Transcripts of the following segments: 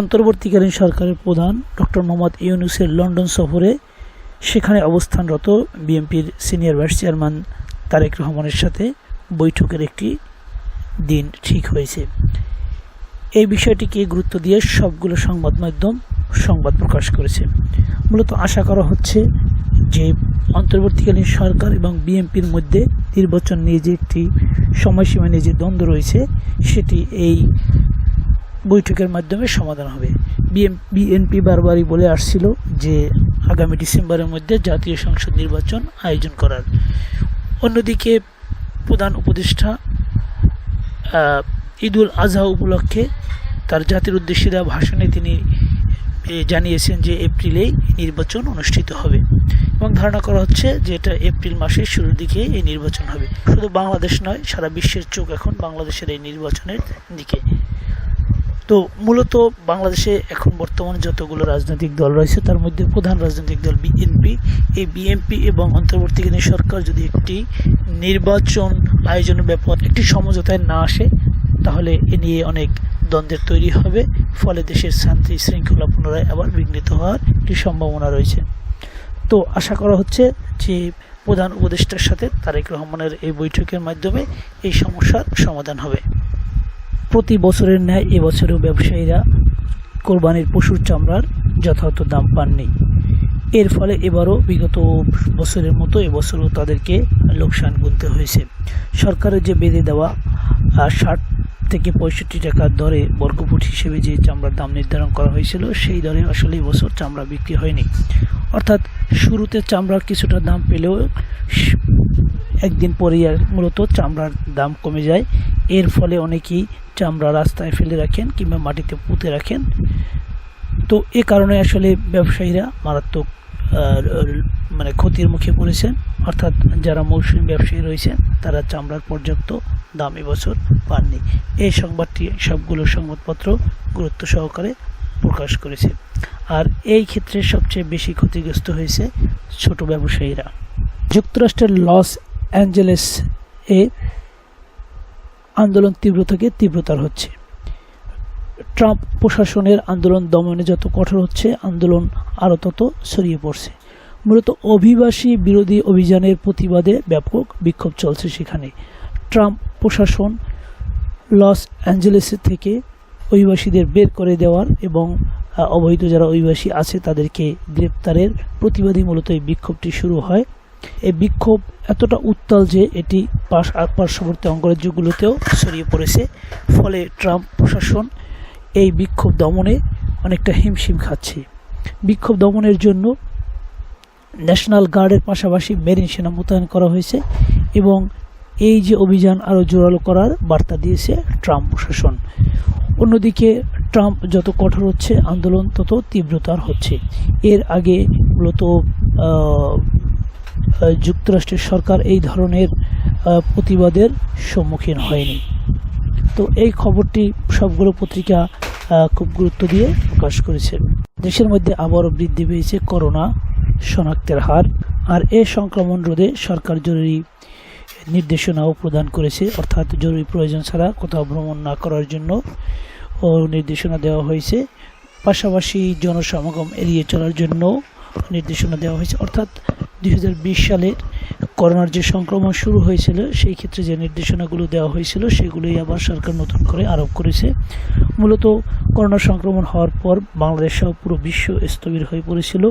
অন্তর্বর্তীকালীন সরকারের প্রধান ডক্টর মোহাম্মদ ইউনুসের লন্ডন সফরে সেখানে অবস্থানরত বিএনপির সিনিয়র ভাইস চেয়ারম্যান তারেক রহমানের সাথে বৈঠকের একটি দিন ঠিক হয়েছে। এই বিষয়টিকে গুরুত্ব দিয়ে সবগুলো সংবাদ মাধ্যম সংবাদ প্রকাশ করেছে। মূলত আশা করা হচ্ছে যে অন্তর্বর্তীকালীন সরকার এবং বিএনপির মধ্যে নির্বাচন নিয়ে যে একটি সময়সীমা নিয়ে যে দ্বন্দ্ব রয়েছে, সেটি এই বৈঠকের মাধ্যমে সমাধান হবে। বিএনপি বারবারই বলে আসছিল যে আগামী ডিসেম্বরের মধ্যে জাতীয় সংসদ নির্বাচন আয়োজন করার। অন্যদিকে প্রধান উপদেষ্টা ঈদুল আজহা উপলক্ষে তার জাতির উদ্দেশ্যে দেওয়া ভাষণে তিনি জানিয়েছেন যে এপ্রিলেই নির্বাচন অনুষ্ঠিত হবে এবং ধারণা করা হচ্ছে যে এটা এপ্রিল মাসের শুরুর দিকে এই নির্বাচন হবে। শুধু বাংলাদেশ নয়, সারা বিশ্বের চোখ এখন বাংলাদেশের এই নির্বাচনের দিকে। তো মূলত বাংলাদেশে এখন বর্তমানে যতগুলো রাজনৈতিক দল রয়েছে, তার মধ্যে প্রধান রাজনৈতিক দল বিএনপি। এই বিএনপি এবং অন্তর্বর্তীকালীন সরকার যদি একটি নির্বাচন আয়োজনের ব্যাপার, একটি সমঝোতায় না আসে, তাহলে এ নিয়ে অনেক দ্বন্দ্বের তৈরি হবে। ফলে দেশের শান্তি শৃঙ্খলা পুনরায় আবার বিঘ্নিত হওয়ার একটি সম্ভাবনা রয়েছে। তো আশা করা হচ্ছে যে প্রধান উপদেষ্টার সাথে তারেক রহমানের এই বৈঠকের মাধ্যমে এই সমস্যার সমাধান হবে। প্রতি বছরের ন্যায় এবছরেও ব্যবসায়ীরা কোরবানির পশুর চামড়ার যথাযথ দাম পাননি। এর ফলে এবারও বিগত বছরের মতো এবছরও তাদেরকে লোকসান গুনতে হয়েছে। সরকারের যে বেঁধে দেওয়া ষাট থেকে পঁয়ষট্টি টাকার দরে বর্গফুট হিসেবে যে চামড়ার দাম নির্ধারণ করা হয়েছিল, সেই দরে আসলে এবছর চামড়া বিক্রি হয়নি। অর্থাৎ শুরুতে চামড়ার কিছুটা দাম পেলেও একদিন পরেই আর মূলত চামড়ার দাম কমে যায়। এর ফলে অনেকেই চামড়া রাস্তায় ফেলে রাখেন কিংবা মাটিতে পুঁতে রাখেন। তো এ কারণে আসলে ব্যবসায়ীরা মারাত্মক মানে ক্ষতির মুখে পড়েছেন। অর্থাৎ যারা মৌসুমী ব্যবসায়ী রয়েছেন, তারা চামড়ার পর্যাপ্ত দাম এবছর পাননি। এই সংবাদটি সবগুলো সংবাদপত্র গুরুত্ব সহকারে প্রকাশ করেছে। আর এই ক্ষেত্রে সবচেয়ে বেশি ক্ষতিগ্রস্ত হয়েছে ছোট ব্যবসায়ীরা। যুক্তরাষ্ট্রের লস অ্যাঞ্জেলেস এ আন্দোলন তীব্র থেকে তীব্রতর হচ্ছে। ট্রাম্প প্রশাসনের আন্দোলন দমনে যত কঠোর হচ্ছে, আন্দোলন আরও তত ছড়িয়ে পড়ছে। মূলত অভিবাসী বিরোধী অভিযানের প্রতিবাদে ব্যাপক বিক্ষোভ চলছে সেখানে। ট্রাম্প প্রশাসন লস অ্যাঞ্জেলেস থেকে অভিবাসীদের বের করে দেওয়ার এবং অবৈধ যারা অভিবাসী আছে তাদেরকে গ্রেপ্তারের প্রতিবাদী মূলত এই বিক্ষোভটি শুরু হয় এই বিক্ষোভ এতটা উত্তাল যে এটি পাশ, পার্শ্ববর্তী অঙ্গরাজ্যগুলোতেও ছড়িয়ে পড়েছে। ফলে ট্রাম্প প্রশাসন এই বিক্ষোভ দমনে অনেকটা হিমশিম খাচ্ছে। বিক্ষোভ দমনের জন্য ন্যাশনাল গার্ডের পাশাপাশি মেরিন সেনা মোতায়েন করা হয়েছে এবং এই যে অভিযান আরও জোরালো করার বার্তা দিয়েছে ট্রাম্প প্রশাসন। অন্যদিকে ট্রাম্প যত কঠোর হচ্ছে, আন্দোলন তত তীব্রতার হচ্ছে। এর আগে মূলত যুক্তরাষ্ট্রের সরকার এই ধরনের প্রতিবাদের সম্মুখীন হয়নি। তো এই খবরটি সবগুলো পত্রিকা খুব গুরুত্ব দিয়ে প্রকাশ করেছে। দেশের মধ্যে আবারও বৃদ্ধি পেয়েছে করোনা শনাক্তের হার, আর এ সংক্রমণ রোধে সরকার জরুরি নির্দেশনাও প্রদান করেছে। অর্থাৎ জরুরি প্রয়োজন ছাড়া কোথাও ভ্রমণ না করার জন্য ও নির্দেশনা দেওয়া হয়েছে। পাশাপাশি জনসমাগম এড়িয়ে চলার জন্য নির্দেশনা দেওয়া হয়েছে। অর্থাৎ দুই হাজার বিশ সালের করোনার যে সংক্রমণ শুরু হয়েছিল, সেই ক্ষেত্রে যে নির্দেশনাগুলো দেওয়া হয়েছিল, সেগুলোই আবার সরকার নতুন করে আরোপ করেছে। মূলত করোনা সংক্রমণ হওয়ার পর বাংলাদেশ সহ পুরো বিশ্ব স্থবির হয়ে পড়েছিল।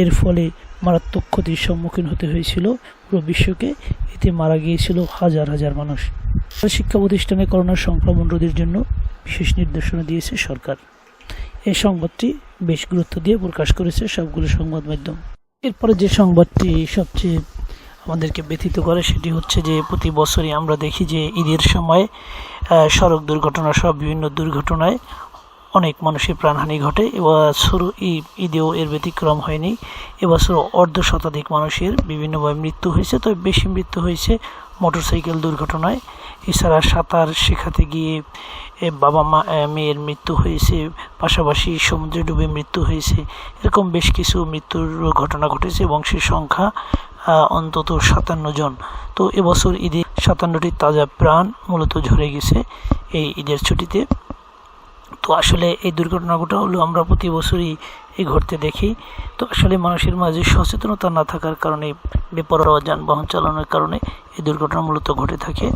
এর ফলে মারাত্মক ক্ষতির সম্মুখীন হতে হয়েছিল পুরো বিশ্বকে। এতে মারা গিয়েছিল হাজার হাজার মানুষ। শিক্ষা প্রতিষ্ঠানে করোনা সংক্রমণ রোধের জন্য বিশেষ নির্দেশনা দিয়েছে সরকার। এই সংবাদটি বেশ গুরুত্ব দিয়ে প্রকাশ করেছে সবগুলো সংবাদ মাধ্যম। এরপরে যে সংবাদটি সবচেয়ে আমাদেরকে ব্যথিত করে সেটি হচ্ছে যে প্রতি বছরই আমরা দেখি যে ঈদের সময় সড়ক দুর্ঘটনা সহ বিভিন্ন দুর্ঘটনায় অনেক মানুষের প্রাণহানি ঘটে। এবছর ঈদেও এর ব্যতিক্রম হয়নি। এবছর অর্ধ শতাধিক মানুষের বিভিন্নভাবে মৃত্যু হয়েছে। তবে বেশি মৃত্যু হয়েছে মোটরসাইকেল দুর্ঘটনায়। এছাড়া সাঁতার শেখাতে গিয়ে বাবা মা মেয়ের মৃত্যু হয়েছে, পাশাপাশি সমুদ্রে ডুবে মৃত্যু হয়েছে, এরকম বেশ কিছু মৃত্যুর ঘটনা ঘটেছে এবং সে সংখ্যা অন্তত সাতান্ন জন। তো এবছর ঈদে সাতান্নটি তাজা প্রাণ মূলত ঝরে গেছে এই ঈদের ছুটিতে। তো আসলে এই দুর্ঘটনাগুলো হলো আমরা প্রতি বছরই এই ঘটতে দেখি। তো আসলে মানুষের মাঝে সচেতনতা না থাকার কারণে, বেপরোয়া যানবাহন চালানোর কারণে এই দুর্ঘটনা মূলত ঘটে থাকে।